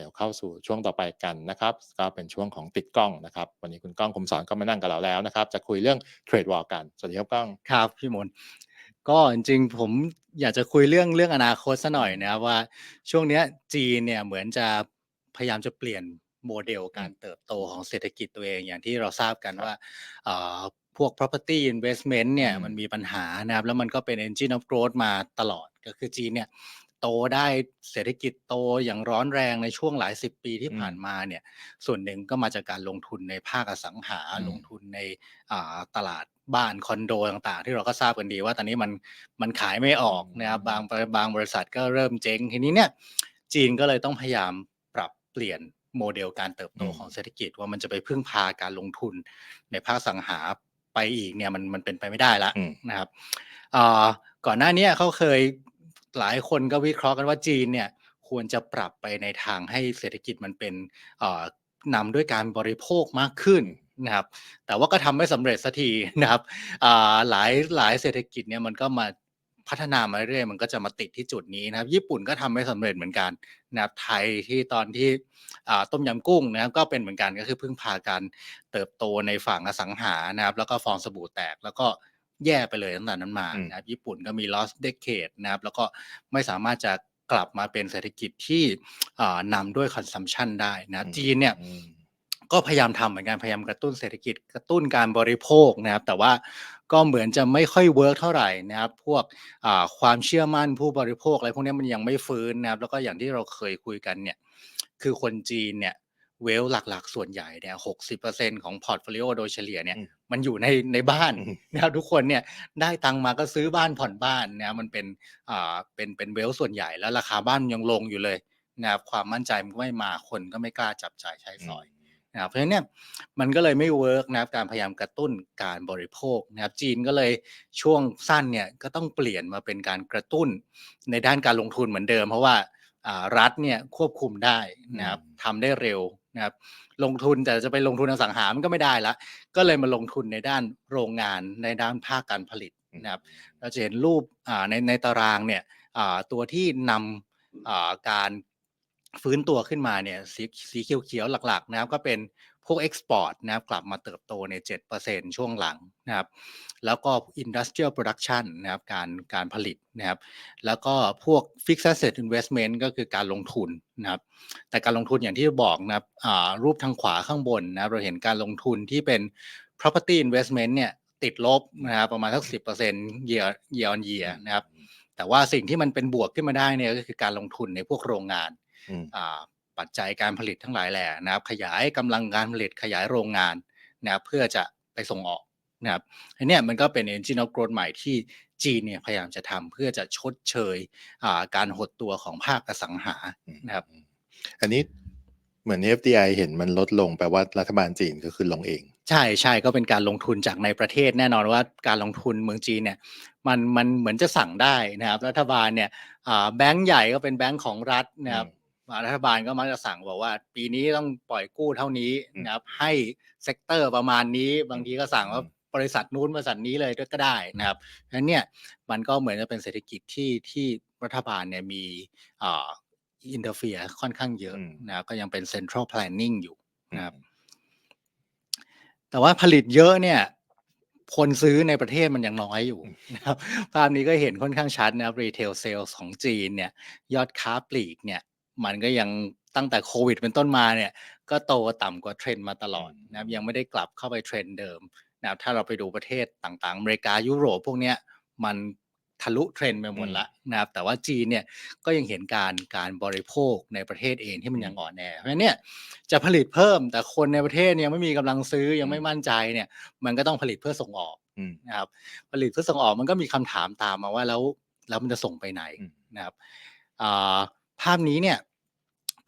ดี๋ยวเข้าสู่ช่วงต่อไปกันนะครับ ก็เป็นช่วงของติดกล้องนะครับ วันนี้คุณก้องคมสอนก็มานั่งกับเราแล้วนะครับ จะคุยเรื่องเทรดวอลกัน สวัสดีครับก้อง ครับพี่มนต์ก็จริงๆผมอยากจะคุยเรื่องเรื่องอนาคตซะหน่อยนะครับว่าช่วงเนี้ยจีนเนี่ยเหมือนจะพยายามจะเปลี่ยนโมเดลการเติบโตของเศรษฐกิจตัวเองอย่างที่เราทราบกันว่าเอ่อพวก property investment เนี่ยอืมมันมีปัญหานะครับแล้วมันก็เป็น engine of growth มาตลอดก็คือจีนเนี่ย โตได้เศรษฐกิจโตอย่างร้อนแรงในช่วงหลายสิบปีที่ผ่านมาเนี่ยส่วนหนึ่งก็มาจากการลงทุนในภาคอสังหาอืมลงทุนในอ่าตลาดบ้านคอนโดต่างๆ ที่เราก็ทราบกันดีว่าตอนนี้มันมันขายไม่ออกนะครับบางบางบริษัทก็เริ่มเจ๊งทีนี้เนี่ยจีนก็เลยต้องพยายามปรับเปลี่ยนโมเดลการเติบโตอืมของเศรษฐกิจว่ามันจะไปพึ่งพาการลงทุนในภาคอสังหาไปอีกเนี่ยมันมันเป็นไปไม่ได้ละอืมนะครับอ่าก่อนหน้าเนี้ยเขาเคย หลายคนก็วิเคราะห์กันว่าจีนเนี่ยควรจะปรับไปในทางให้เศรษฐกิจมันเป็นนำด้วยการบริโภคมากขึ้นนะครับ แต่ว่าก็ทำไม่สำเร็จสักทีนะครับหลายหลายเศรษฐกิจเนี่ยมันก็มาพัฒนามาเรื่อยมันก็จะมาติดที่จุดนี้นะครับ ญี่ปุ่นก็ทำไม่สำเร็จเหมือนกันนะครับไทยที่ตอนที่ต้มยำกุ้งนะครับก็เป็นเหมือนกันก็คือพึ่งพาการเติบโตในฝั่งอสังหานะครับ แล้วก็ฟองสบู่แตกแล้วก็ แย่ไปเลยตั้งแต่นั้นมาอืมนะครับญี่ปุ่นก็มี lost decade นะครับแล้วก็ไม่สามารถจะกลับมาเป็นเศรษฐกิจที่อ่านำด้วย consumption ได้นะครับจีนเนี่ยอืมก็พยายามทำเหมือนกันพยายามกระตุ้นเศรษฐกิจกระตุ้นการบริโภคนะครับ แต่ว่าก็เหมือนจะไม่ค่อยเวิร์กเท่าไหร่นะครับ พวกอ่าความเชื่อมั่นผู้บริโภคอะไรพวกนี้มันยังไม่ฟื้นนะครับ แล้วก็อย่างที่เราเคยคุยกันเนี่ย คือคนจีนเนี่ย เวลหลักๆ ส่วนใหญ่เนี่ยหกสิบเปอร์เซ็นของพอร์ตโฟลิโอโดยเฉลี่ยเนี่ยอืมมันอยู่ในในบ้านอืมนะครับทุกคนเนี่ยได้ตังค์มาก็ซื้อบ้านผ่อนบ้านนะครับมันเป็นอ่าเป็นเป็นเวลส่วนใหญ่แล้วราคาบ้านยังลงอยู่เลยนะครับความมั่นใจมันก็ไม่มาคนก็ไม่กล้าจับจ่ายใช้สอยนะครับเพราะฉะนั้นเนี่ยมันก็เลยไม่เวิร์กนะครับการพยายามกระตุ้นการบริโภคนะครับจีนก็เลยช่วงสั้นเนี่ยก็ต้องเปลี่ยนมาเป็นการกระตุ้นในด้านการลงทุนเหมือนเดิม เพราะว่าอ่ารัฐเนี่ยควบคุมได้นะครับอืมทำได้เร็ว นะครับลงทุนแต่จะไปลงทุนอสังหามันก็ไม่ได้ละก็เลยมาลงทุนในด้านโรงงานในด้านภาคการผลิตนะครับเราจะเห็นรูปในในตารางเนี่ยตัวที่นำการฟื้นตัวขึ้นมาเนี่ยสีสีเขียวๆหลักๆนะครับก็เป็น พวกเอ็กซ์พอร์ตนะครับกลับมาเติบโตใน 7%ช่วงหลังนะครับแล้วก็ Industrial Production นะครับการการผลิตนะครับแล้วก็พวก Fixed Asset Investment ก็คือการลงทุนนะครับแต่การลงทุนอย่างที่บอกนะครับอ่ารูปทางขวาข้างบนนะครับเราเห็นการลงทุนที่เป็น property investment เนี่ยติดลบนะครับประมาณสักสิบเปอร์เซ็นต์ year year on year นะครับแต่ว่าสิ่งที่มันเป็นบวกขึ้นมาได้เนี่ยก็คือการลงทุนในพวกโรงงานอืมอ่า ปัจจัยการผลิตทั้งหลายแหล่นะครับ ขยายกำลังการผลิตขยายโรงงานนะครับเพื่อจะไปส่งออกนะครับอันเนี้ยมันก็เป็น engine of growth ใหม่ที่จีนเนี่ยพยายามจะทำเพื่อจะชดเชยอ่าการหดตัวของภาคอสังหานะครับ อันนี้เหมือน FDI เห็นมันลดลงแปลว่ารัฐบาลจีนก็คือลงเอง ใช่ใช่ก็เป็นการลงทุนจากในประเทศแน่นอนว่าการลงทุนเมืองจีนเนี่ยมันมันเหมือนจะสั่งได้นะครับ รัฐบาลเนี่ยอ่าแบงก์ใหญ่ก็เป็นแบงก์ของรัฐนะครับอ่า รัฐบาลก็มักจะสั่งบอกว่า ปีนี้ต้องปล่อยกู้เท่านี้นะครับ ให้เซกเตอร์ประมาณนี้บางทีก็สั่งว่าบริษัทนู้นบริษัทนี้เลยก็ได้นะครับเพราะฉะนั้นเนี่ยมันก็เหมือนจะเป็นเศรษฐกิจที่ที่รัฐบาลเนี่ยมีอ่าอินเตอร์เฟียค่อนข้างเยอะอืมนะครับก็ยังเป็น central planning อยู่นะครับอืมแต่ว่าผลิตเยอะเนี่ยคนซื้อในประเทศมันยังน้อยอยู่นะครับภาพนี้ก็เห็นค่อนข้างชัดนะครับรีเทลเซลของจีนเนี่ย ยอดค้าปลีกเนี่ย มันก็ยังตั้งแต่โควิดเป็นต้นมาเนี่ยก็โตต่ำกว่าเทรนด์มาตลอดนะครับยังไม่ได้กลับเข้าไปเทรนด์เดิมนะครับถ้าเราไปดูประเทศต่างๆ อเมริกายุโรปพวกเนี้ยมันทะลุเทรนด์ไปหมดละนะครับแต่ว่าจีนเนี่ยก็ยังเห็นการการบริโภคในประเทศเองที่มันยังอ่อนแอเพราะฉะนั้นเนี่ยจะผลิตเพิ่มแต่คนในประเทศเนี่ยยังไม่มีกำลังซื้อยังไม่มั่นใจเนี่ยมันก็ต้องผลิตเพื่อส่งออกอืมนะครับผลิตเพื่อส่งออกมันก็มีคำถามตามมาว่าแล้วแล้วมันจะส่งไปไหนอืมนะครับอ่าภาพนี้เนี่ย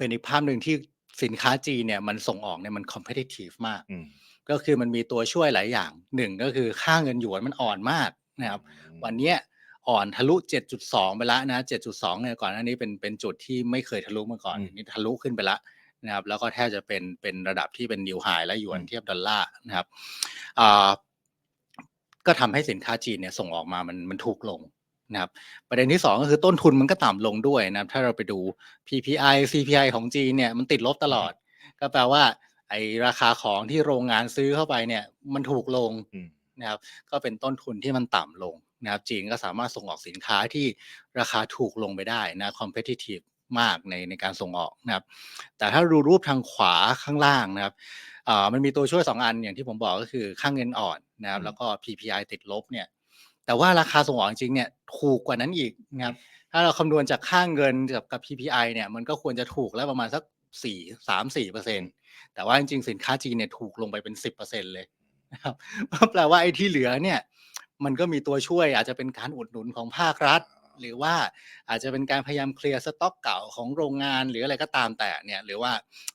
เป็นอีกภาพหนึ่งที่สินค้าจีนเนี่ยมันส่งออกเนี่ยมัน competitive มาก อืมก็คือมันมีตัวช่วยหลายอย่างหนึ่งก็คือค่าเงินหยวนมันอ่อนมากนะครับ วันเนี้ยอ่อนทะลุ 7.2 ไปแล้วนะ 7.2 เนี่ยก่อนหน้านี้เป็นเป็นจุดที่ไม่เคยทะลุมาก่อนอืม นี่ทะลุขึ้นไปแล้วนะครับ แล้วก็แทบจะเป็นเป็นระดับที่เป็นนิวไฮและหยวนอืมเทียบดอลลาร์นะครับอ่าก็ทำให้สินค้าจีนเนี่ยส่งออกมามันมันถูกลง นะครับประเด็นที่สองก็คือต้นทุนมันก็ต่ำลงด้วยนะครับถ้าเราไปดู PPI CPI ของจีนเนี่ยมันติดลบตลอด ก็แปลว่าไอราคาของที่โรงงานซื้อเข้าไปเนี่ยมันถูกลงอืมนะครับก็เป็นต้นทุนที่มันต่ำลงนะครับจีนก็สามารถส่งออกสินค้าที่ราคาถูกลงไปได้นะ competitive มากในในการส่งออกนะครับ แต่ถ้าดูรูปทางขวาข้างล่างนะครับอ่ามันมีตัวช่วย 2 อันอย่างที่ผมบอกก็คือค่างเงินอ่อนนะครับอืมแล้วก็ PPI ติดลบเนี่ย แต่ว่าราคาส่งออกจริงๆเนี่ยถูกกว่านั้นอีกนะครับถ้าเราคำนวณจากค่างเงินกับกับ PPI เนี่ยมันก็ควรจะถูกแล้วประมาณสักสี่สามสี่เปอร์เซ็นแต่ว่าจริงๆสินค้าจีนเนี่ยถูกลงไปเป็นสิบเปอร์เซ็นเลยนะครับแปลว่าไอ้ที่เหลือเนี่ยมันก็มีตัวช่วยอาจจะเป็นการอุดหนุนของภาครัฐ หรือว่าอาจจะเป็นการพยายามเคลียร์สต็อกเก่าของโรงงานหรืออะไรก็ตามแต่เนี่ยหรือว่า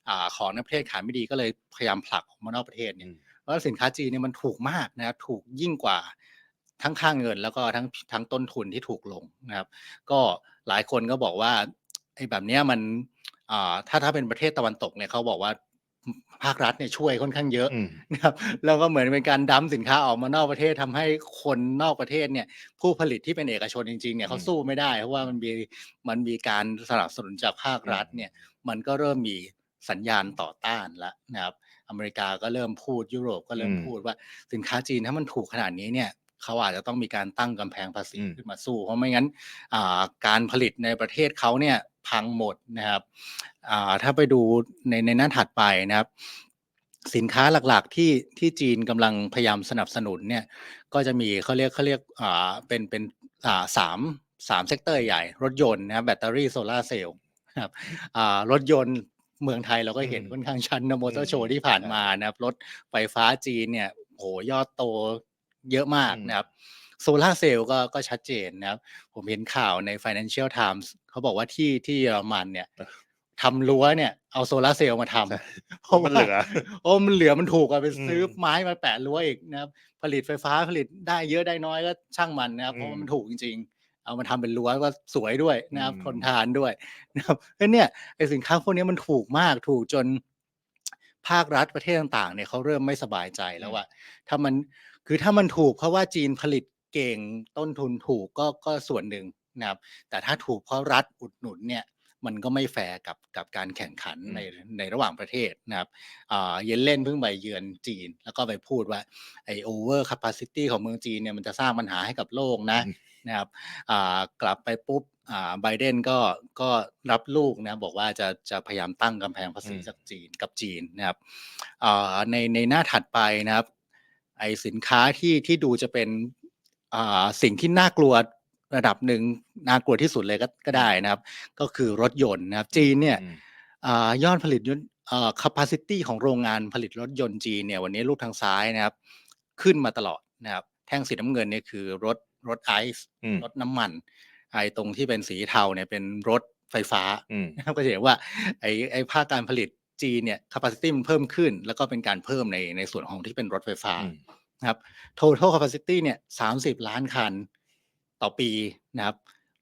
อาของในประเทศขายไม่ดีก็เลยพยายามผลักออกมานอกประเทศเนี่ยอืมเพราะว่าสินค้าจีนเนี่ยมันถูกมากนะครับถูกยิ่งกว่า ทั้งค่าเงิน แล้วก็ทั้งทั้งต้นทุนที่ถูกลงนะครับ ก็หลายคนก็บอกว่าไอ้แบบเนี้ยมันอ่าถ้าถ้าเป็นประเทศตะวันตกเนี่ยเขาบอกว่าภาครัฐเนี่ยช่วยค่อนข้างเยอะอืม นะครับแล้วก็เหมือนเป็นการดั้มสินค้าออกมานอกประเทศทำให้คนนอกประเทศเนี่ยผู้ผลิตที่เป็นเอกชนจริงๆเนี่ยเขาอืม สู้ไม่ได้ เพราะว่ามันมีมันมีการสนับสนุนจากภาครัฐเนี่ยมันก็เริ่มมีสัญญาณต่อต้านแล้วนะครับ อเมริกาก็เริ่มพูดยุโรปก็เริ่มอืมพูดว่าสินค้าจีนถ้ามันถูกขนาดนี้เนี่ย เขาอาจจะต้องมีการตั้งกำแพงภาษีอืมขึ้นมาสู้ เพราะไม่งั้นอ่าการผลิตในประเทศเขาเนี่ยพังหมดนะครับอ่าถ้าไปดูในในหน้าถัดไปนะครับสินค้าหลักๆที่ที่จีนกำลังพยายามสนับสนุนเนี่ยก็จะมีเขาเรียกเขาเรียกอ่าเป็นเป็นอ่าสามสามเซกเตอร์ใหญ่รถยนต์นะครับแบตเตอรี่โซลาร์เซลล์นะครับอ่ารถยนต์เมืองไทยเราก็เห็นอืมค่อนข้างชันนะมอเตอร์โชอืว์มที่ผ่านใช่มานะครับรถไฟฟ้าจีนเนี่ยโหยอดโต เยอะมากอืมนะครับโซลาร์เซลล์ก็ก็ชัดเจนนะครับ ผมเห็นข่าวใน Financial Times เขาบอกว่าที่ที่เยอรมันเนี่ยทำรั้วเนี่ยเอาโซลาร์เซลล์มาทใช่ำเพราะมันว่าเหลือโอ้มันเหลือมันถูกอะไปซื้ออมไม้มาแปะรั้วอีกนะครับ ผลิตไฟฟ้าผลิตได้เยอะได้น้อยก็ช่างมันนะครับเพราะว่าอืมมันถูกจริง ๆ เอามาทำเป็นรั้วก็สวยด้วยนะครับอืมทนทานด้วยนะครับเพราะเนี่ยไอสินค้าพวกนี้มันถูกมากถูกจนภาครัฐประเทศต่างๆเนี่ยเขาเริ่มไม่สบายใจแล้วว่าถ้ามัน คือถ้ามันถูกเพราะว่าจีนผลิตเก่งต้นทุนถูกก็ก็ส่วนหนึ่งนะครับแต่ถ้าถูกเพราะรัฐอุดหนุนเนี่ยมันก็ไม่แฟร์กับกับการแข่งขันอืมในในระหว่างประเทศนะครับอ่าเยนเล่นเพิ่งไปเยือนจีน แล้วก็ไปพูดว่าไอโอเวอร์แคปซิตี้ของเมืองจีนเนี่ยมันจะสร้างปัญหาให้กับโลกนะอืมนะครับอ่ากลับไปปุ๊บอ่าไบเดนก็ก็รับลูกนะบอกว่าจะจะพยายามตั้งกำแพงภาษีอืมจากจีนกับจีนนะครับอ่าในในหน้าถัดไปนะครับ ไอสินค้าที่ที่ดูจะเป็นอ่าสิ่งที่น่ากลัวระดับหนึ่งน่ากลัวที่สุดเลยก็ก็ได้นะครับ ก็คือรถยนต์นะครับ จีนเนี่ยอืมอ่ายอดผลิตยนต์อ่า capacity ของโรงงานผลิตรถยนต์จีนเนี่ยวันนี้รูปทางซ้ายนะครับ ขึ้นมาตลอดนะครับ แท่งสีน้ำเงินเนี่ยคือรถรถไอซ์อืมรถน้ำมันไอ้ตรงที่เป็นสีเทาเนี่ยเป็นรถไฟฟ้าอืมนะครับก็จะเห็นว่าไอ้ไอ้ภาคการผลิต จีนเนี่ย capacity มันเพิ่มขึ้น แล้วก็เป็นการเพิ่มในในส่วนของที่เป็นรถไฟฟ้าอืมนะครับ total capacity เนี่ยสามสิบล้านคันต่อปีนะครับ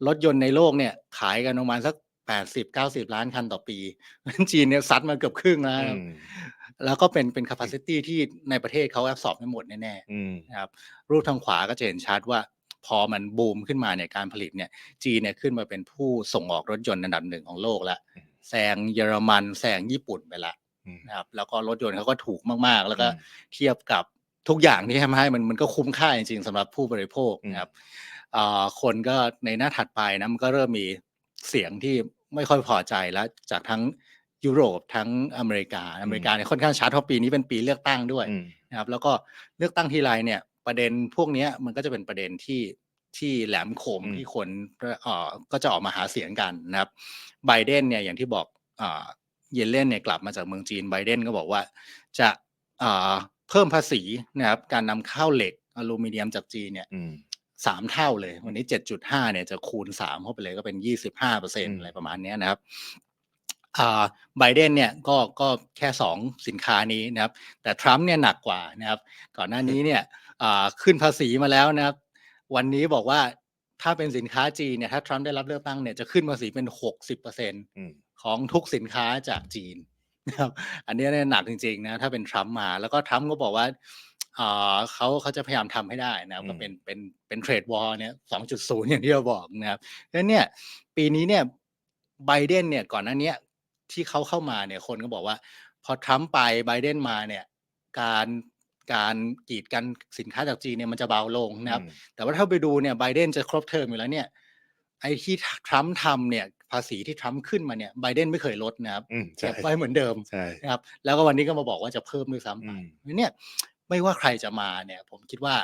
รถยนต์ในโลกเนี่ยขายกันประมาณสักแปดสิบเก้าสิบล้านคันต่อปีจีนเนี่ยซัดมาเกือบครึ่งแล้วนะครับอืมแล้วก็เป็นเป็น capacity ที่ในประเทศเขาแอบสอบไม่หมดแน่ๆอืมนะครับ รูปทางขวาก็จะเห็นชัดว่าพอมันบูมขึ้นมาเนี่ยการผลิตเนี่ยจีนเนี่ยขึ้นมาเป็นผู้ส่งออกรถยนต์อันดับหนึ่งของโลกแล้วอืม แซงเยอรมันแซงญี่ปุ่นไปละอืมนะครับแล้วก็รถยนต์เขาก็ถูกมากๆ แล้วก็อืมเทียบกับทุกอย่างที่ทำให้มันมันก็คุ้มค่าจริงๆสำหรับผู้บริโภคอืมนะครับอ่าคนก็ในหน้าถัดไปนะมันก็เริ่มมีเสียงที่ไม่ค่อยพอใจแล้วจากทั้งยุโรปทั้งอเมริกาอเมริกาเนี่ยค่อนข้างชัดเพราะปีนี้เป็นปีเลือกตั้งด้วยอืมนะครับแล้วก็เลือกตั้งทีไรเนี่ยประเด็นพวกเนี้ยมันก็จะเป็นประเด็นที่ ที่แหลมคมอืมที่คนเอ่อก็จะออกมาหาเสียงกันนะครับไบเดนเนี่ยอย่างที่บอกอ่าเยนเล่นเนี่ยกลับมาจากเมืองจีนไบเดนก็บอกว่าจะอ่าเพิ่มภาษีนะครับการนำเข้าเหล็กอลูมิเนียมจากจีนเนี่ยอืมสามเท่าเลย วันนี้เจ็ดจุดห้าเนี่ยจะคูณสามเข้าไปเลยก็เป็นยี่สิบห้าเปอร์เซ็นอืมอะไรประมาณเนี้ยนะครับอ่าไบเดนเนี่ยก็ก็แค่สองสินค้านี้นะครับ แต่ทรัมป์เนี่ยหนักกว่านะครับ ก่อนหน้านี้เนี่ยอ่าขึ้นภาษีมาแล้วนะครับ วันนี้บอกว่าถ้าเป็นสินค้าจีนเนี่ยถ้าทรัมป์ได้รับเลือกตั้งเนี่ยจะขึ้นภาษีเป็นหกสิบเปอร์เซ็นอืมของทุกสินค้าจากจีนนะครับอันนี้เนี่ยหนักจริงๆนะถ้าเป็นทรัมป์มา แล้วก็ทรัมป์ก็บอกว่าอ่าเขาเขาจะพยายามทำให้ได้นะครับอืมก็เป็นเป็นเป็นเทรดวอร์เนี่ยสองจุดศูนย์อย่างที่เราบอกนะครับดังนั้นเนี่ยปีนี้เนี่ยไบเดนเนี่ยก่อนหน้าเนี้ยที่เขาเข้ามาเนี่ยคนก็บอกว่า พอทรัมป์ไปไบเดนมาเนี่ยการ การกีดกันสินค้าจากจีนเนี่ยมันจะเบาลงนะครับอืมแต่ว่าถ้าไปดูเนี่ยไบเดนจะครบเทอมอยู่แล้วเนี่ยไอ้ที่ทรัมป์ทำเนี่ยภาษีที่ทรัมป์ขึ้นมาเนี่ยไบเดนไม่เคยลดนะครับอืมใช่เก็บไว้เหมือนเดิมใช่นะครับ แล้วก็วันนี้ก็มาบอกว่าจะเพิ่มด้วยซ้ำไปอืมเพราะฉะนั้นเนี่ยไม่ว่าใครจะมาเนี่ย ผมคิดว่า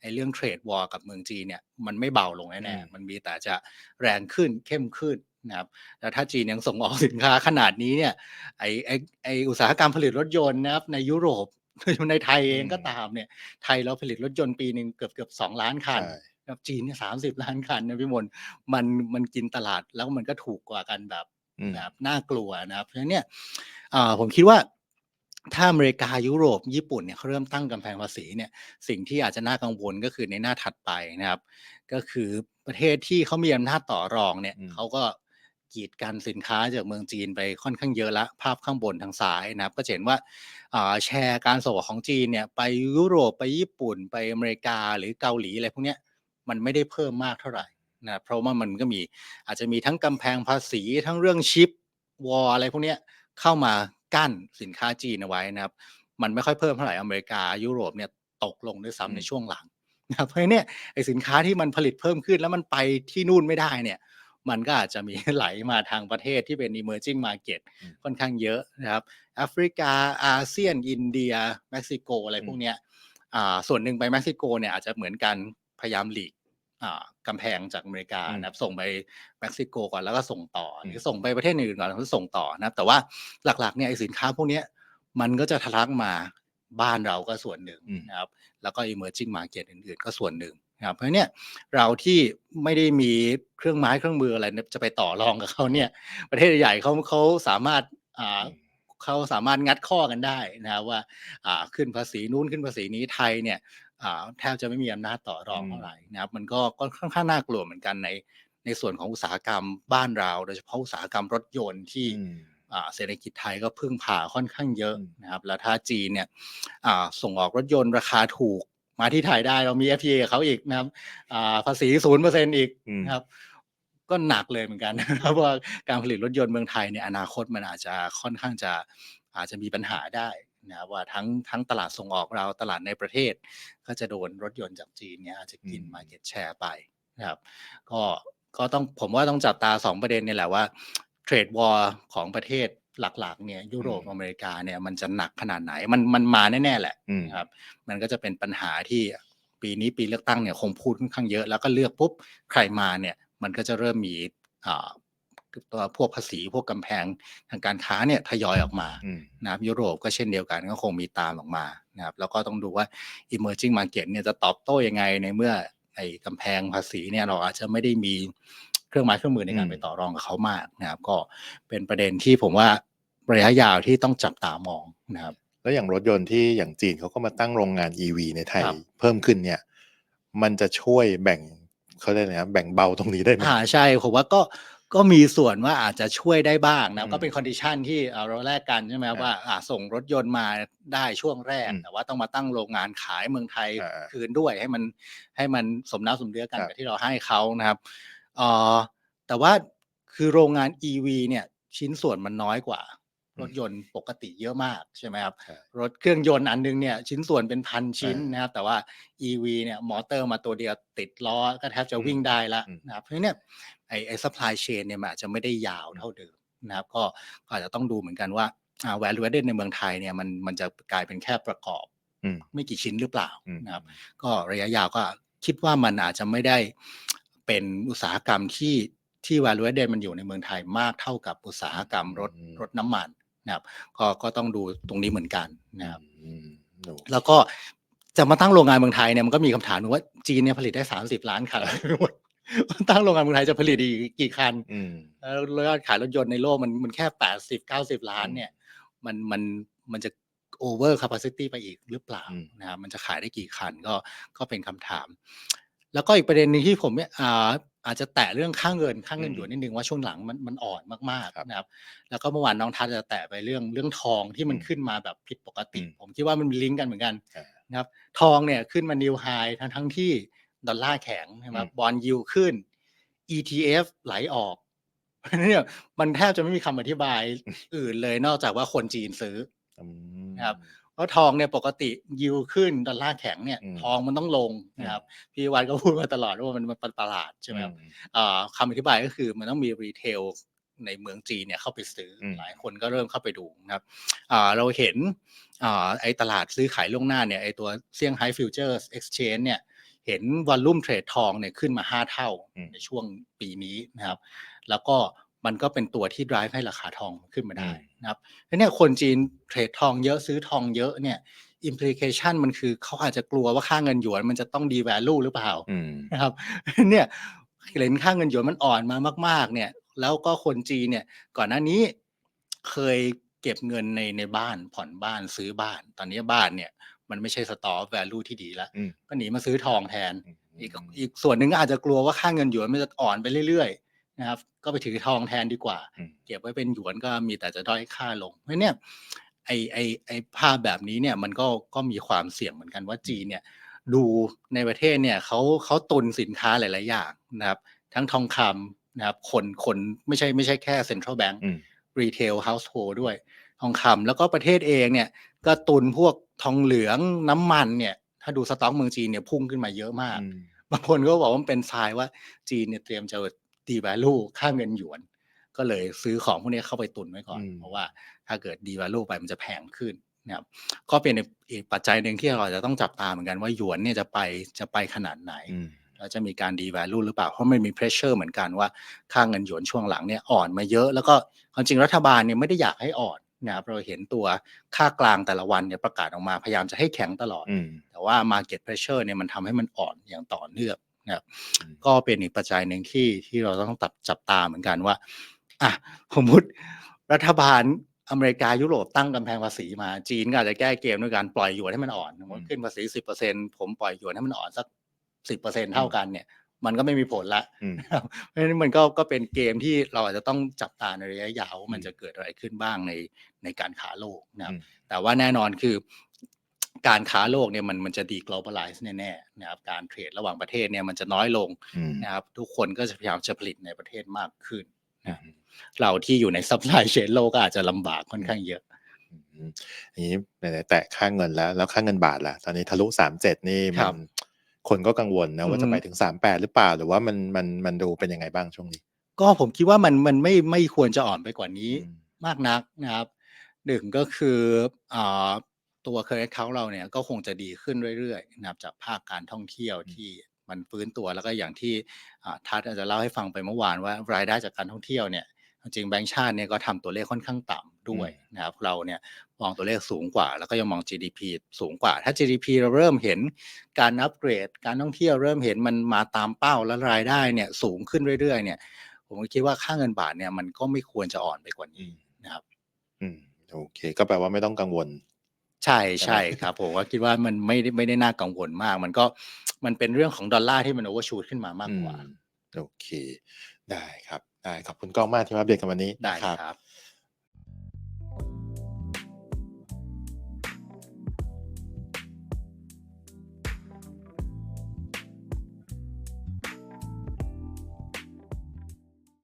ไอ้เรื่องเทรดวอร์กับเมืองจีนเนี่ยมันไม่เบาลงแน่ๆมันมีแต่จะแรงขึ้นเข้มขึ้นนะครับแล้วถ้าจีนยังส่งออกสินค้าขนาดนี้เนี่ยไอ้ไอ้ไอ้อุตสาหกรรมผลิตรถยนต์นะครับในยุโรป ในไทยเองก็ตามเนี่ย ไทยเราผลิตรถยนต์ปีหนึ่งเกือบเกือบสองล้านคันใช่นะครับจีนเนี่ยสามสิบล้านคันนะพี่มนต์มันมันกินตลาดแล้วมันก็ถูกกว่ากันแบบอืมแบบน่ากลัวนะครับเพราะฉะนั้นเนี่ยอ่าผมคิดว่าถ้าอเมริกายุโรป ญี่ปุ่นเนี่ยเขาเริ่มตั้งกำแพงภาษีเนี่ยสิ่งที่อาจจะน่ากังวลก็คือในหน้าถัดไปนะครับ ก็คือประเทศที่เขามีอำนาจต่อรองเนี่ยอืมเขาก็ กีดกันสินค้าจากเมืองจีนไปค่อนข้างเยอะละภาพข้างบนทางซ้ายนะครับ ก็เห็นว่าแชร์การส่งออกของจีนเนี่ยไปยุโรปไปญี่ปุ่นไปอเมริกาหรือเกาหลีอะไรพวกเนี้ยมันไม่ได้เพิ่มมากเท่าไหร่นะเพราะว่ามันก็มีอาจจะมีทั้งกำแพงภาษีทั้งเรื่องชิปวอลอะไรพวกเนี้ยเข้ามากั้นสินค้าจีนเอาไว้นะครับ มันไม่ค่อยเพิ่มเท่าไหร่อเมริกา ยุโรปเนี่ยตกลงด้วยซ้ำในช่วงหลังนะครับเพราะเนี่ยไอสินค้าที่มันผลิตเพิ่มขึ้นแล้วมันไปที่นู่นไม่ได้เนี่ย มันก็อาจจะมีไหลมาทางประเทศที่เป็น emerging market อืมค่อนข้างเยอะนะครับแอฟริกาอาเซียน อินเดียเม็กซิโกอะไรพวกเนี้ยอ่าส่วนหนึ่งไปเม็กซิโกเนี่ยอาจจะเหมือนกันพยายามหลีกอ่ากำแพงจากอเมริกาอืมนะครับส่งไปเม็กซิโกก่อนแล้วก็ส่งต่ออมหรือส่งไปประเทศอื่นก่อนแล้วก็ส่งต่อนะครับ แต่ว่าหลักๆเนี่ยไอสินค้าพวกเนี้ยมันก็จะทะลักมาบ้านเราก็ส่วนหนึ่งอืมนะครับ แล้วก็ emerging market อื่นๆ ก็ส่วนหนึ่ง นะครับเพราะฉะนั้นเนี่ยเราที่ไม่ได้มีเครื่องไม้เครื่องมืออะไรเนี่ยจะไปต่อรองกับเขาเนี่ย ประเทศใหญ่ๆเขาเขาสามารถอ่าอืมเขาสามารถงัดข้อกันได้นะครับว่าอ่าขึ้นภาษีนู้นขึ้นภาษีนี้ไทยเนี่ยอ่าแทบจะไม่มีอำนาจต่อรองอืมเท่าไหร่นะครับมันก็ก็ค่อนข้างน่ากลัวเหมือนกันในในส่วนของอุตสาหกรรมบ้านเรา โดยเฉพาะอุตสาหกรรมรถยนต์ที่อืมอ่าเศรษฐกิจไทยก็พึ่งพาค่อนข้างเยอะอืมนะครับแล้วถ้าจีนเนี่ยอ่าส่งออกรถยนต์ราคาถูก มาที่ไทยได้เรามี FTA กับเขาอีกนะครับอ่าภาษีศูนย์เปอร์เซ็นต์อีกอืมนะครับ ก็หนักเลยเหมือนกันนะครับว่าการผลิตรถยนต์เมืองไทยในยอนาคตมันอาจจะค่อนข้างจะอาจจะมีปัญหาได้นะครับว่าทั้งทั้งตลาดส่งออกเราตลาดในประเทศ ก็จะโดนรถยนต์จากจีนเนี่ยอาจจะกินอืม market share ไปนะครับ ก็ก็ต้องผมว่าต้องจับตาสองประเด็นนี่แหละว่าเทรดวอร์ของประเทศ หลักๆเนี่ยยุโรปอเมริกาเนี่ยมันจะหนักขนาดไหนมันมันมาแน่ๆแหละอืมนะครับ มันก็จะเป็นปัญหาที่ปีนี้ปีเลือกตั้งเนี่ยคงพูดค่อนข้างเยอะแล้วก็เลือกปุ๊บใครมาเนี่ยมันก็จะเริ่มมีอ่าตัวพวกภาษีพวกกำแพงทางการค้าเนี่ยทยอยออกมาอืมนะครับยุโรปก็เช่นเดียวกันก็คงมีตามออกมานะครับแล้วก็ต้องดูว่า emerging market เนี่ยจะตอบโต้ยังไงในเมื่อไอ้กำแพงภาษีเนี่ยเราอาจจะไม่ได้มี เครื่องไม้เครื่องมือในการอืมไปต่อรองกับเขามากนะครับ ก็เป็นประเด็นที่ผมว่าระยะยาวที่ต้องจับตามองนะครับ แล้วอย่างรถยนต์ที่อย่างจีนเขาก็มาตั้งโรงงาน EV ในไทยครับเพิ่มขึ้นเนี่ย มันจะช่วยแบ่งเขาเรียกอะไรนะแบ่งเบาตรงนี้ได้ไหมอ่าใช่ผมว่าก็ก็มีส่วนว่าอาจจะช่วยได้บ้างนะอืมก็เป็นคอนดิชันที่เอ่อเราแลกกันใช่ไหมครับอ่าว่าอ่าส่งรถยนต์มาได้ช่วงแรกอืมแต่ว่าต้องมาตั้งโรงงานขายเมืองไทยอ่าคืนด้วยให้มันให้มันสมน้ำสมเนื้อกันครับกับที่เราให้เขานะครับ เอ่อแต่ว่าคือโรงงาน EV เนี่ยชิ้นส่วนมันน้อยกว่า รถยนต์ปกติเยอะมากใช่ไหมครับใช่รถเครื่องยนต์อันนึงเนี่ยชิ้นส่วนเป็นพันชิ้นอ่านนะครับ แต่ว่า EV เนี่ยมอเตอร์มาตัวเดียวติดล้อก็แทบจะอืมวิ่งได้ละอืมนะครับ เพราะฉะนั้นเนี่ยไอ้ไอ้ supply chain เนี่ยมันอาจจะไม่ได้ยาวเท่าเดิมนะครับ ก็ก็อาจจะต้องดูเหมือนกันว่าอ่า value added ในเมืองไทยเนี่ยมันมันจะกลายเป็นแค่ประกอบอืมไม่กี่ชิ้นหรือเปล่าอืมนะครับ ก็ระยะยาวก็คิดว่ามันอาจจะไม่ได้ เป็นอุตสาหกรรมที่ที่ value added มันอยู่ในเมืองไทยมากเท่ากับอุตสาหกรรมรถอืมรถน้ำมันนะครับก็ก็ต้องดูตรงนี้เหมือนกันนะครับอืมโอ้แล้วก็จะมาตั้งโรงงานเมืองไทยเนี่ยมันก็มีคำถามหนึงว่าจีนเนี่ยผลิตได้สามสิบล้านคันตั้งโรงงานเมืองไทยจะผลิตอีกกี่คันอืมแล้วยอดขายรถยนต์ในโลกมันมันแค่แปดสิบเก้าสิบล้านอืมเนี่ย มันมันมันจะโอเวอร์ capacity ไปอีกหรือเปล่าอืมนะครับมันจะขายได้กี่คันก็ก็เป็นคำถาม แล้วก็อีกประเด็นหนึ่งที่ผมเนี่ยอ่าอาจจะแตะเรื่องค่าเงินค่าเงินหยวนนิดนึงว่าช่วงหลังมันมันอ่อนมากครับๆนะครับ แล้วก็เมื่อวานน้องทัศน์จะแตะไปเรื่องเรื่องทองที่มันอืมขึ้นมาแบบผิดปกติอืมผมคิดว่ามันมีลิงก์กันเหมือนกันอ่านะครับ ทองเนี่ยขึ้นมานิวไฮทั้งทั้งที่ดอลลาร์แข็งใช่ไหมครับบอลยิวขึ้น ETF ไหลออกเพราะฉะนั้นเนี่ยมันแทบจะไม่มีคำอธิบายอื่นเลยนอกจากว่าคนจีนซื้ออืมนะครับเพ ราะทองเนี่ยปกติยิวขึ้นดอลลาร์แข็งเนี่ยอืมทองมันต้องลงนะครับพี่วันก็พูดมาตลอดว่ามันมันเป็นประหลาดใช่ไหมครับอือ่าคำอธิบายก็คือมันต้องมีรีเทลในเมืองจีนเนี่ยเข้าไปซื้ออมหลายคนก็เริ่มเข้าไปดูนะครับอ่าเราเห็นอ่าไอตลาดซื้อขายล่วงหน้าเนี่ยไอตัวเซี่ยงไฮ้ฟิวเจอร์สเอ็กซ์ชแนนเนี่ยเห็นวอลลุ่มเทรดทองเนี่ยขึ้นมา 5 เท่าอืมในช่วงปีนี้นะครับ แล้วก็ มันก็เป็นตัวที่ drive ให้ราคาทองขึ้นมาได้นะครับแล้วเนี่ยคนจีนเทรดทองเยอะซื้อทองเยอะเนี่ย implication มันคือเขาอาจจะกลัวว่าค่าเงินหยวนมันจะต้อง devalue หรือเปล่าอืมนะครับเนี่ยเหรียญค่าเงินหยวนมันอ่อนมามาก ๆ เนี่ย แล้วก็คนจีนเนี่ย ก่อนหน้านี้เคยเก็บเงินในในบ้านผ่อนบ้านซื้อบ้าน ตอนนี้บ้านเนี่ย มันไม่ใช่สตอร์แวลูที่ดีแล้วอืมก็หนีมาซื้อทองแทนอืมอีกอีกส่วนหนึ่งก็อาจจะกลัวว่าค่าเงินหยวนมันจะอ่อนไปเรื่อยๆ นะครับ ก็ไปถือทองแทนดีกว่าอืมเก็บไว้เป็นหยวนก็มีแต่จะด้อยค่าลงเพราะเนี่ยไอไอไอภาพแบบนี้เนี่ยมันก็ก็มีความเสี่ยงเหมือนกันว่าจีนเนี่ยดูในประเทศเนี่ยเขาเขาตุนสินค้าหลาย ๆ อย่างนะครับ ทั้งทองคำนะครับคนคนไม่ใช่ไม่ใช่แค่เซ็นทรัลแบงก์อืมรีเทลเฮาส์โฮด้วยทองคำแล้วก็ประเทศเองเนี่ยก็ตุนพวกทองเหลืองน้ำมันเนี่ย ถ้าดูสต็อกเมืองจีนเนี่ยพุ่งขึ้นมาเยอะมากอืมบางคนก็บอกว่ามันเป็นทรายว่าจีนเนี่ยเตรียมจะ ดี value ค่าเงินหยวน ก็เลยซื้อของพวกนี้เข้าไปตุนไว้ก่อนอืมเพราะว่าถ้าเกิดดี value ไปมันจะแพงขึ้นนะครับก็เป็นอีกปัจจัยหนึ่งที่เราจะต้องจับตาเหมือนกันว่าหยวนเนี่ยจะไปจะไปขนาดไหนอืมแล้วจะมีการดี value หรือเปล่า เพราะมันมี pressure เหมือนกันว่าค่าเงินหยวนช่วงหลังเนี่ยอ่อนมาเยอะ แล้วก็ความจริงรัฐบาลเนี่ยไม่ได้อยากให้อ่อนนะครับเราเห็นตัวค่ากลางแต่ละวันเนี่ยประกาศออกมาพยายามจะให้แข็งตลอดอืมแต่ว่า market pressure เนี่ยมันทำให้มันอ่อนอย่างต่อเนื่อง นะครับอืมก็เป็นอีกปัจจัยหนึ่งที่ที่เราต้องตับจับตาเหมือนกันว่าอะสมมติรัฐบาลอเมริกายุโรปตั้งกำแพงภาษีมาจีนก็อาจจะแก้เกมด้วยการปล่อยหยวนให้มันอ่อนสมมติขึ้นภาษีสิบเปอร์เซ็นผมปล่อยหยวนให้มันอ่อนสักสิบเปอร์เซ็นเท่ากันเนี่ย มันก็ไม่มีผลละอืมนะครับเพราะฉะนั้นมันก็ก็เป็นเกมที่เราอาจจะต้องจับตาในระยะยาวว่ามันจะเกิดอะไรขึ้นบ้างในในการค้าโลกนะครับอืมแต่ว่าแน่นอนคือ การค้าโลกเนี่ยมันมันจะดี globalize แน่ๆนะครับการเทรดระหว่างประเทศเนี่ยมันจะน้อยลงอืมนะครับทุกคนก็จะพยายามจะผลิตในประเทศมากขึ้นอืมเราที่อยู่ใน supply chain โลกก็อาจจะลำบากค่อนข้างเยอะอืมอย่างนี้ไหนๆแตะค่าเงินแล้ว แล้วค่าเงินบาทล่ะ ตอนนี้ทะลุสามเจ็ดนี่คมัรันบคนก็กังวลนะว่าอืจะมไปถึงสามแปดหรือเปล่า หรือว่ามันมันมันดูเป็นยังไงบ้างช่วงนี้ ก็ผมคิดว่ามันมันไม่ไม่ควรจะอ่อนไปกว่านี้อืมมากนักนะครับหนึ่งก็คืออ่า ตัว current account เราเนี่ยก็คงจะดีขึ้นเรื่อยๆนะครับจากภาคการท่องเที่ยวที่มันฟื้นตัวแล้วก็อย่างที่อ่าทัศน์อาจจะเล่าให้ฟังไปเมื่อวานว่ารายได้จากการท่องเที่ยวเนี่ยจริงๆแบงก์ชาติเนี่ยก็ทำตัวเลขค่อนข้างต่ำด้วยนะครับเราเนี่ยมองตัวเลขสูงกว่า แล้วก็ยังมอง GDP สูงกว่า ถ้า GDP เราเริ่มเห็นการอัปเกรด การท่องเที่ยวเริ่มเห็นมันมาตามเป้าแล้วรายได้เนี่ยสูงขึ้นเรื่อยๆเนี่ย ผมก็คิดว่าค่าเงินบาทเนี่ยมันก็ไม่ควรจะอ่อนไปกว่าอืนี้มนะครับ อืมโอเค ก็แปลว่าไม่ต้องกังวล ใช่ ใช่ครับ ผมก็คิดว่ามันไม่ได้ไม่ได้น่ากังวลมาก มันก็ มันเป็นเรื่องของดอลลาร์ที่มันโอเวอร์ชูตขึ้นมามากกว่าอืมโอเค ได้ครับ ได้ ขอบคุณก้องมากที่มาอัปเดตกันวันนี้ได้นะครับ ครับ